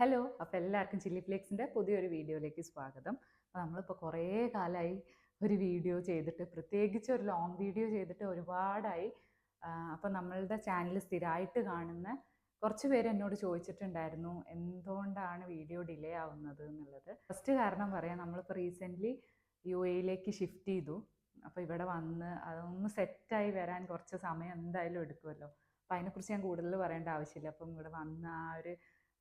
Hello അപ്പോൾ എല്ലാവർക്കും chilli ഫ്ലേക്സിന്റെ പുതിയൊരു വീഡിയോയിലേക്ക് സ്വാഗതം. അപ്പോൾ നമ്മളിപ്പോൾ കുറേ കാലമായി ഒരു വീഡിയോ ചെയ്തിട്ട് പ്രത്യേകിച്ച് ഒരു ലോങ് വീഡിയോ ചെയ്തിട്ട് ഒരുപാടായി. അപ്പോൾ നമ്മളുടെ ചാനൽ സ്ഥിരമായിട്ട് കാണുന്ന കുറച്ച് പേര് എന്നോട് ചോദിച്ചിട്ടുണ്ടായിരുന്നു എന്തുകൊണ്ടാണ് വീഡിയോ ഡിലേ ആവുന്നത്? എന്നുള്ളത്. ഫസ്റ്റ് കാരണം പറയാം നമ്മളിപ്പോൾ റീസെന്റ്ലി യു എയിലേക്ക് ഷിഫ്റ്റ് ചെയ്തു. അപ്പോൾ ഇവിടെ വന്ന് അതൊന്ന് സെറ്റായി വരാൻ കുറച്ച് സമയം എന്തായാലും എടുക്കുമല്ലോ. അപ്പോൾ അതിനെക്കുറിച്ച് ഞാൻ കൂടുതൽ പറയേണ്ട ആവശ്യമില്ല. അപ്പം ഇവിടെ വന്ന ആ ഒരു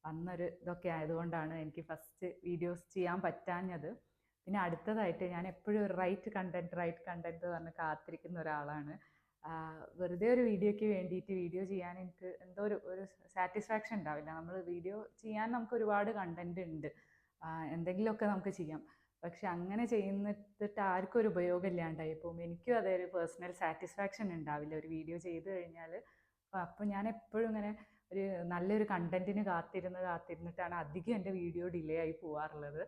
വന്നൊരു ഇതൊക്കെ ആയതുകൊണ്ടാണ് എനിക്ക് ഫസ്റ്റ് വീഡിയോസ് ചെയ്യാൻ പറ്റാഞ്ഞത്. പിന്നെ അടുത്തതായിട്ട് ഞാൻ എപ്പോഴും റൈറ്റ് കണ്ടന്റ് റൈറ്റ് കണ്ടന്റ് പറഞ്ഞ് കാത്തിരിക്കുന്ന ഒരാളാണ്. വെറുതെ ഒരു വീഡിയോയ്ക്ക് വേണ്ടിയിട്ട് വീഡിയോ ചെയ്യാൻ എനിക്ക് എന്തോ ഒരു ഒരു സാറ്റിസ്ഫാക്ഷൻ ഉണ്ടാവില്ല. നമ്മൾ വീഡിയോ ചെയ്യാൻ നമുക്ക് ഒരുപാട് കണ്ടന്റ് ഉണ്ട്. എന്തെങ്കിലുമൊക്കെ നമുക്ക് ചെയ്യാം. പക്ഷെ അങ്ങനെ ചെയ്യുന്നിട്ട് ആർക്കും ഒരു ഉപയോഗം ഇല്ലാണ്ടായി പോകും. എനിക്കും അതൊരു പേഴ്സണൽ സാറ്റിസ്ഫാക്ഷൻ ഉണ്ടാവില്ല. ഒരു വീഡിയോ ചെയ്ത് കഴിഞ്ഞാൽ അപ്പോൾ ഞാൻ എപ്പോഴും ഇങ്ങനെ ഒരു നല്ലൊരു കണ്ടന്റിന് കാത്തിരുന്ന് കാത്തിരുന്നിട്ടാണ് അധികം എന്റെ വീഡിയോ ഡിലേ ആയി പോവാറുള്ളത്.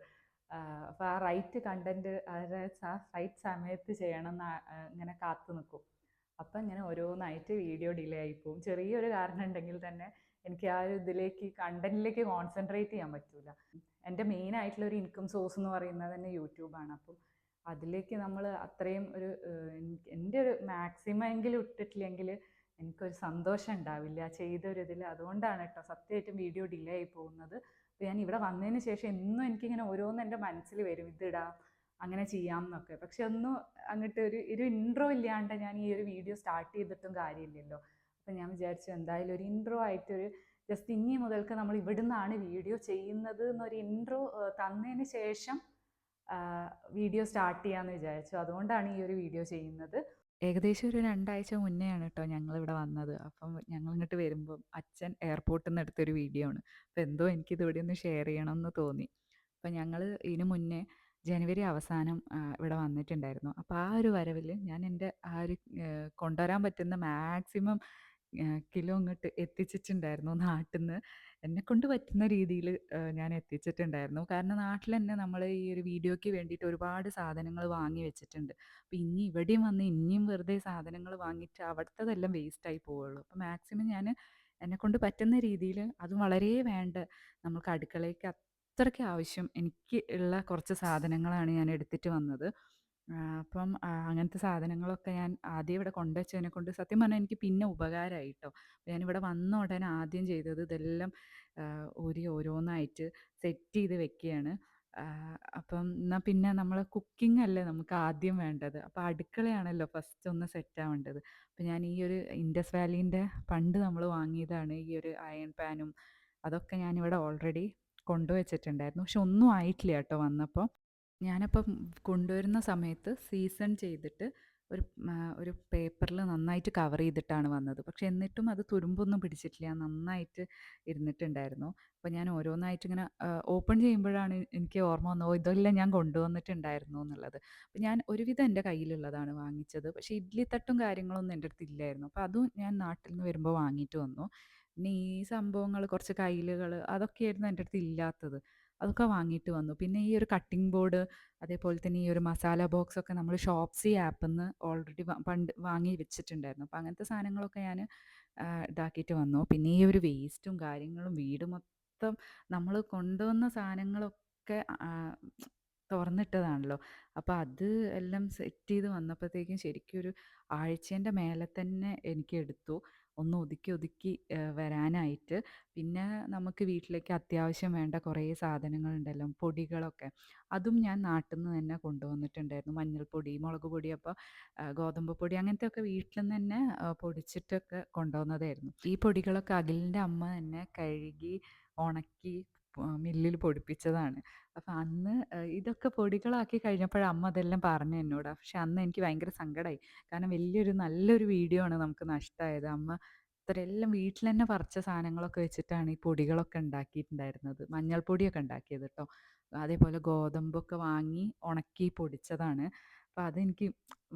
അപ്പോൾ ആ റൈറ്റ് കണ്ടന്റ് അതായത് ആ റൈറ്റ് സമയത്ത് ചെയ്യണം എന്ന് ഇങ്ങനെ കാത്തു നിൽക്കും. അപ്പം ഇങ്ങനെ ഓരോന്നായിട്ട് വീഡിയോ ഡിലേ ആയി പോകും ചെറിയൊരു കാരണം ഉണ്ടെങ്കിൽ തന്നെ എനിക്ക് ആ ഒരു ഇതിലേക്ക് കണ്ടന്റിലേക്ക് കോൺസെൻട്രേറ്റ് ചെയ്യാൻ പറ്റില്ല എന്റെ മെയിൻ ആയിട്ടുള്ള ഒരു ഇൻകം സോഴ്സ് എന്ന് പറയുന്നത് തന്നെ യൂട്യൂബാണ് അപ്പം അതിലേക്ക് നമ്മൾ അത്രയും ഒരു എന്റെ ഒരു മാക്സിമം എങ്കിലും ഇട്ടിട്ടില്ലെങ്കിൽ എനിക്കൊരു സന്തോഷം ഉണ്ടാവില്ല ചെയ്തൊരിതിൽ അതുകൊണ്ടാണ് കേട്ടോ സത്യമായിട്ടും വീഡിയോ ഡിലേ ആയി പോകുന്നത്. അപ്പോൾ ഞാൻ ഇവിടെ വന്നതിന് ശേഷം എന്നും എനിക്കിങ്ങനെ ഓരോന്ന് എന്റെ മനസ്സിൽ വരും. ഇതിടാം അങ്ങനെ ചെയ്യാം എന്നൊക്കെ. പക്ഷെ ഒന്നും അങ്ങോട്ട് ഒരു ഒരു ഇൻട്രോ ഇല്ലാണ്ട് ഞാൻ ഈ ഒരു വീഡിയോ സ്റ്റാർട്ട് ചെയ്തിട്ടും കാര്യമില്ലല്ലോ. അപ്പം ഞാൻ വിചാരിച്ചു എന്തായാലും ഒരു ഇൻട്രോ ആയിട്ടൊരു ജസ്റ്റ് ഇനി മുതൽക്ക് നമ്മൾ ഇവിടുന്നാണ് വീഡിയോ ചെയ്യുന്നത് എന്നൊരു ഇൻട്രോ തന്നതിന് ശേഷം വീഡിയോ സ്റ്റാർട്ട് ചെയ്യാമെന്ന് വിചാരിച്ചു. അതുകൊണ്ടാണ് ഈ ഒരു വീഡിയോ ചെയ്യുന്നത്. ഏകദേശം ഒരു രണ്ടാഴ്ച മുന്നെയാണ് കേട്ടോ ഞങ്ങളിവിടെ വന്നത്. അപ്പം ഞങ്ങൾ ഇങ്ങോട്ട് വരുമ്പം അച്ഛൻ എയർപോർട്ടിൽ നിന്ന് എടുത്തൊരു വീഡിയോ ആണ്. അപ്പം എന്തോ എനിക്കിത് ഇവിടെ ഒന്ന് ഷെയർ ചെയ്യണം എന്ന് തോന്നി. അപ്പം ഞങ്ങൾ ഇതിനു മുന്നേ ജനുവരി അവസാനം ഇവിടെ വന്നിട്ടുണ്ടായിരുന്നു. അപ്പോൾ ആ ഒരു വരവിൽ ഞാൻ എന്റെ ആ ഒരു കൊണ്ടുവരാൻ പറ്റുന്ന മാക്സിമം കിലോ അങ്ങോട്ട് എത്തിച്ചിട്ടുണ്ടായിരുന്നു നാട്ടിൽ നിന്ന് എന്നെ കൊണ്ട് പറ്റുന്ന രീതിയിൽ ഞാൻ എത്തിച്ചിട്ടുണ്ടായിരുന്നു. കാരണം നാട്ടിൽ തന്നെ നമ്മൾ ഈ ഒരു വീഡിയോയ്ക്ക് വേണ്ടിയിട്ട് ഒരുപാട് സാധനങ്ങൾ വാങ്ങി വെച്ചിട്ടുണ്ട്. അപ്പം ഇനി ഇവിടെയും വന്ന് ഇനിയും വെറുതെ സാധനങ്ങൾ വാങ്ങിയിട്ട് അവിടുത്തതെല്ലാം വേസ്റ്റായി പോവുള്ളൂ അപ്പം മാക്സിമം ഞാൻ എന്നെ കൊണ്ട് പറ്റുന്ന രീതിയിൽ അത് വളരെ വേണ്ട. നമുക്ക് അടുക്കളയ്ക്ക് അത്രയ്ക്ക് ആവശ്യം എനിക്ക് ഉള്ള കുറച്ച് സാധനങ്ങളാണ് ഞാൻ എടുത്തിട്ട് വന്നത്. അപ്പം അങ്ങനത്തെ സാധനങ്ങളൊക്കെ ഞാൻ ആദ്യം ഇവിടെ കൊണ്ടുവച്ചതിനെ കൊണ്ട് സത്യം പറഞ്ഞാൽ എനിക്ക് പിന്നെ ഉപകാരമായി കേട്ടോ ഞാനിവിടെ വന്ന ഉടനെ ആദ്യം ചെയ്തത് ഇതെല്ലാം ആ, ഊരി ഓരോന്നായിട്ട് സെറ്റ് ചെയ്ത് വെക്കുകയാണ് അപ്പം എന്നാൽ പിന്നെ നമ്മൾ കുക്കിംഗ് അല്ലേ നമുക്ക് ആദ്യം വേണ്ടത്. അപ്പോൾ അടുക്കളയാണല്ലോ ഫസ്റ്റ് ഒന്ന് സെറ്റ് ആവേണ്ടത് അപ്പം ഞാൻ ഈ ഒരു ഇൻഡസ് വാലീന്റെ പണ്ട് നമ്മൾ വാങ്ങിയതാണ് ഈ ഒരു അയൺ പാനും അതൊക്കെ ഞാനിവിടെ ഓൾറെഡി കൊണ്ടുവച്ചിട്ടുണ്ടായിരുന്നു. പക്ഷെ ഒന്നും ആയിട്ടില്ല കേട്ടോ വന്നപ്പോൾ ഞാനപ്പം കൊണ്ടുവരുന്ന സമയത്ത് സീസൺ ചെയ്തിട്ട് ഒരു ഒരു പേപ്പറിൽ നന്നായിട്ട് കവർ ചെയ്തിട്ടാണ് വന്നത്. പക്ഷെ എന്നിട്ടും അത് തുരുമ്പൊന്നും പിടിച്ചിട്ടില്ല. നന്നായിട്ട് ഇരുന്നിട്ടുണ്ടായിരുന്നു. അപ്പോൾ ഞാൻ ഓരോന്നായിട്ട് ഇങ്ങനെ ഓപ്പൺ ചെയ്യുമ്പോഴാണ് എനിക്ക് ഓർമ്മ വന്നത് ഓ ഇതെല്ലാം ഞാൻ കൊണ്ടുവന്നിട്ടുണ്ടായിരുന്നു എന്നുള്ളത്. അപ്പോൾ ഞാൻ ഒരുവിധം എന്റെ കയ്യിലുള്ളതാണ് വാങ്ങിച്ചത്. പക്ഷേ ഇഡ്ഡലി തട്ടും കാര്യങ്ങളൊന്നും എന്റെ അടുത്ത് ഇല്ലായിരുന്നു. അപ്പോൾ അതും ഞാൻ നാട്ടിൽ നിന്ന് വരുമ്പോൾ വാങ്ങിയിട്ട് വന്നു. പിന്നെ ഈ സംഭവങ്ങൾ കുറച്ച് കയ്യിലുകൾ അതൊക്കെയായിരുന്നു എന്റെ അടുത്ത് ഇല്ലാത്തത്. അതൊക്കെ വാങ്ങിയിട്ട് വന്നു. പിന്നെ ഈ ഒരു കട്ടിംഗ് ബോർഡ് അതേപോലെ തന്നെ ഈ ഒരു മസാല ബോക്സ് ഒക്കെ നമ്മൾ ഷോപ്സി ആപ്പിൽ നിന്ന് ഓൾറെഡി പണ്ട് വാങ്ങി വെച്ചിട്ടുണ്ടായിരുന്നു. അപ്പോൾ അങ്ങനത്തെ സാധനങ്ങളൊക്കെ ഞാൻ ഇതാക്കിയിട്ട് വന്നു. പിന്നെ ഈ ഒരു വേസ്റ്റും കാര്യങ്ങളും വീട് മൊത്തം നമ്മൾ കൊണ്ടുവന്ന സാധനങ്ങളൊക്കെ തുറന്നിട്ടതാണല്ലോ. അപ്പോൾ അത് എല്ലാം സെറ്റ് ചെയ്ത് വന്നപ്പോഴത്തേക്കും ശരിക്കും ഒരു ആഴ്ചേന്റെ മേലെ തന്നെ എനിക്ക് എടുത്തു. ഒന്ന് ഒതുക്കി ഒതുക്കി വരാനായിട്ട്. പിന്നെ നമുക്ക് വീട്ടിലേക്ക് അത്യാവശ്യം വേണ്ട കുറേ സാധനങ്ങളുണ്ടല്ലോ പൊടികളൊക്കെ. അതും ഞാൻ നാട്ടിൽ നിന്ന് തന്നെ കൊണ്ടുവന്നിട്ടുണ്ടായിരുന്നു. മഞ്ഞൾപ്പൊടി മുളക് പൊടി അപ്പോൾ ഗോതമ്പ് പൊടി അങ്ങനത്തെയൊക്കെ വീട്ടിൽ നിന്ന് തന്നെ പൊടിച്ചിട്ടൊക്കെ കൊണ്ടുവന്നതായിരുന്നു. ഈ പൊടികളൊക്കെ അഖിലിന്റെ അമ്മ തന്നെ കഴുകി ഉണക്കി മില്ലിൽ പൊടിപ്പിച്ചതാണ്. അപ്പം അന്ന് ഇതൊക്കെ പൊടികളാക്കി കഴിഞ്ഞപ്പോൾ അമ്മ അതെല്ലാം പറഞ്ഞു എന്നോട്. പക്ഷെ അന്ന് എനിക്ക് ഭയങ്കര സങ്കടമായി കാരണം വലിയൊരു നല്ലൊരു വീഡിയോ ആണ് നമുക്ക് നഷ്ടമായത് അമ്മ ഇത്രയെല്ലാം വീട്ടിൽ തന്നെ പറിച്ച സാധനങ്ങളൊക്കെ വെച്ചിട്ടാണ് ഈ പൊടികളൊക്കെ ഉണ്ടാക്കിയിട്ടുണ്ടായിരുന്നത്. മഞ്ഞൾപ്പൊടിയൊക്കെ ഉണ്ടാക്കിയത് കേട്ടോ അതേപോലെ ഗോതമ്പൊക്കെ വാങ്ങി ഉണക്കി പൊടിച്ചതാണ്. അപ്പോൾ അതെനിക്ക്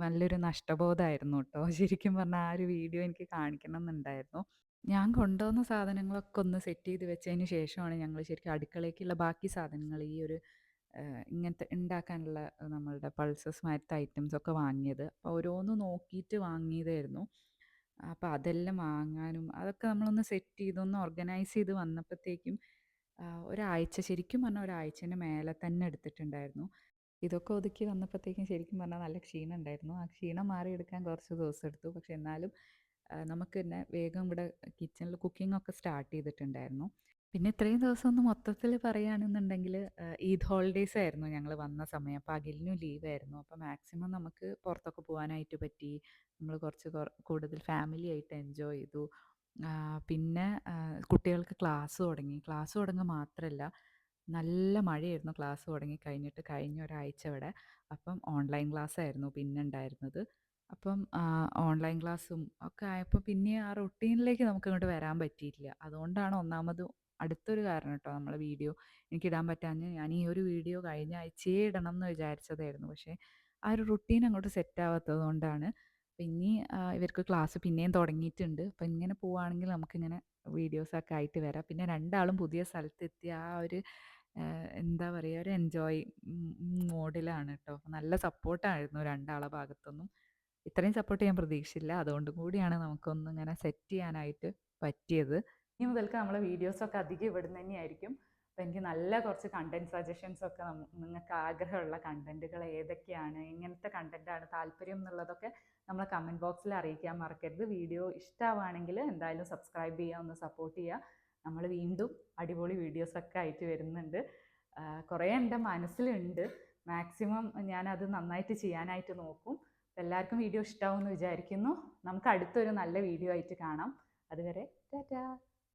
നല്ലൊരു നഷ്ടബോധമായിരുന്നു കേട്ടോ ശരിക്കും പറഞ്ഞാൽ ആ ഒരു വീഡിയോ എനിക്ക് കാണിക്കണം എന്നുണ്ടായിരുന്നു ഞാൻ കൊണ്ടുവന്ന സാധനങ്ങളൊക്കെ ഒന്ന് സെറ്റ് ചെയ്ത് വെച്ചതിന് ശേഷമാണ് ഞങ്ങൾ ശരിക്കും അടുക്കളയ്ക്കുള്ള ബാക്കി സാധനങ്ങൾ ഈ ഒരു ഇങ്ങനത്തെ ഉണ്ടാക്കാനുള്ള നമ്മളുടെ പൾസസ് മാറ്റ ഐറ്റംസ് ഒക്കെ വാങ്ങിയത്. അപ്പോൾ ഓരോന്ന് നോക്കിയിട്ട് വാങ്ങിയതായിരുന്നു. അപ്പോൾ അതെല്ലാം വാങ്ങാനും അതൊക്കെ നമ്മളൊന്ന് സെറ്റ് ചെയ്തൊന്ന് ഓർഗനൈസ് ചെയ്ത് വന്നപ്പോഴത്തേക്കും ഒരാഴ്ച ശരിക്കും പറഞ്ഞാൽ ഒരാഴ്ചേന്റെ മേലെ തന്നെ എടുത്തിട്ടുണ്ടായിരുന്നു. ഇതൊക്കെ ഒതുക്കി വന്നപ്പോഴത്തേക്കും ശരിക്കും പറഞ്ഞാൽ നല്ല ക്ഷീണം ഉണ്ടായിരുന്നു. ആ ക്ഷീണം മാറിയെടുക്കാൻ കുറച്ച് ദിവസം എടുത്തു. പക്ഷെ എന്നാലും നമുക്ക് തന്നെ വേഗം ഇവിടെ കിച്ചണിൽ കുക്കിംഗ് ഒക്കെ സ്റ്റാർട്ട് ചെയ്തിട്ടുണ്ടായിരുന്നു. പിന്നെ ഇത്രയും ദിവസം ഒന്ന് മൊത്തത്തിൽ പറയുകയാണെന്നുണ്ടെങ്കിൽ ഈദ് ഹോളിഡേയ്സ് ആയിരുന്നു ഞങ്ങൾ വന്ന സമയം. അപ്പോൾ അഖിലിനും ലീവായിരുന്നു അപ്പോൾ മാക്സിമം നമുക്ക് പുറത്തൊക്കെ പോകാനായിട്ട് പറ്റി. നമ്മൾ കുറച്ച് കൂടുതൽ ഫാമിലി ആയിട്ട് എൻജോയ് ചെയ്തു. പിന്നെ കുട്ടികൾക്ക് ക്ലാസ് തുടങ്ങി. ക്ലാസ് തുടങ്ങുക മാത്രമല്ല നല്ല മഴയായിരുന്നു ക്ലാസ് തുടങ്ങി കഴിഞ്ഞിട്ട് കഴിഞ്ഞ ഒരാഴ്ച ഇവിടെ. അപ്പം ഓൺലൈൻ ക്ലാസ് ആയിരുന്നു പിന്നെ ഉണ്ടായിരുന്നത് അപ്പം ഓൺലൈൻ ക്ലാസ്സും ഒക്കെ ആയപ്പോൾ പിന്നെ ആ റൊട്ടീനിലേക്ക് നമുക്ക് ഇങ്ങോട്ട് വരാൻ പറ്റിയിട്ടില്ല. അതുകൊണ്ടാണ് ഒന്നാമത് അടുത്തൊരു കാരണം കേട്ടോ നമ്മൾ വീഡിയോ എനിക്ക് ഇടാൻ പറ്റാഞ്ഞ് ഞാൻ ഈ ഒരു വീഡിയോ കഴിഞ്ഞ ആഴ്ചയേ ഇടണം എന്ന് വിചാരിച്ചതായിരുന്നു. പക്ഷേ ആ ഒരു റുട്ടീൻ അങ്ങോട്ട് സെറ്റ് ആവാത്തത് കൊണ്ടാണ് പിന്നെ ഇവർക്ക് ക്ലാസ് പിന്നെയും തുടങ്ങിയിട്ടുണ്ട്. അപ്പം ഇങ്ങനെ പോവുകയാണെങ്കിൽ നമുക്കിങ്ങനെ വീഡിയോസൊക്കെ ആയിട്ട് വരാം. പിന്നെ രണ്ടാളും പുതിയ സ്ഥലത്തെത്തി ആ ഒരു എന്താ പറയുക ഒരു എൻജോയ് മോഡിലാണ് കേട്ടോ. നല്ല സപ്പോർട്ടായിരുന്നു രണ്ടാളെ ഭാഗത്തുനിന്നും. ഇത്രയും സപ്പോർട്ട് ചെയ്യാൻ പ്രതീക്ഷിച്ചില്ല. അതുകൊണ്ടും കൂടിയാണ് നമുക്കൊന്ന് ഇങ്ങനെ സെറ്റ് ചെയ്യാനായിട്ട് പറ്റിയത്. ഇനി മുതൽക്ക് നമ്മളെ വീഡിയോസൊക്കെ അധികം ഇവിടുന്ന് തന്നെയായിരിക്കും അപ്പോൾ എനിക്ക് നല്ല കുറച്ച് കണ്ടന്റ് സജഷൻസ് ഒക്കെ നിങ്ങൾക്ക് ആഗ്രഹമുള്ള കണ്ടന്റുകൾ ഏതൊക്കെയാണ് എങ്ങനത്തെ കണ്ടന്റാണ് താല്പര്യം എന്നുള്ളതൊക്കെ നമ്മളെ കമന്റ് ബോക്സിൽ അറിയിക്കാൻ മറക്കരുത്. വീഡിയോ ഇഷ്ടമാണെങ്കിൽ എന്തായാലും സബ്സ്ക്രൈബ് ചെയ്യുക ഒന്ന് സപ്പോർട്ട് ചെയ്യുക. നമ്മൾ വീണ്ടും അടിപൊളി വീഡിയോസൊക്കെ ആയിട്ട് വരുന്നുണ്ട്. കുറേ എന്റെ മനസ്സിലുണ്ട്. മാക്സിമം ഞാനത് നന്നായിട്ട് ചെയ്യാനായിട്ട് നോക്കും. എല്ലാവർക്കും വീഡിയോ ഇഷ്ടമാവുമെന്ന് വിചാരിക്കുന്നു. നമുക്ക് അടുത്തൊരു നല്ല വീഡിയോ ആയിട്ട് കാണാം. അതുവരെ ടാറ്റാ.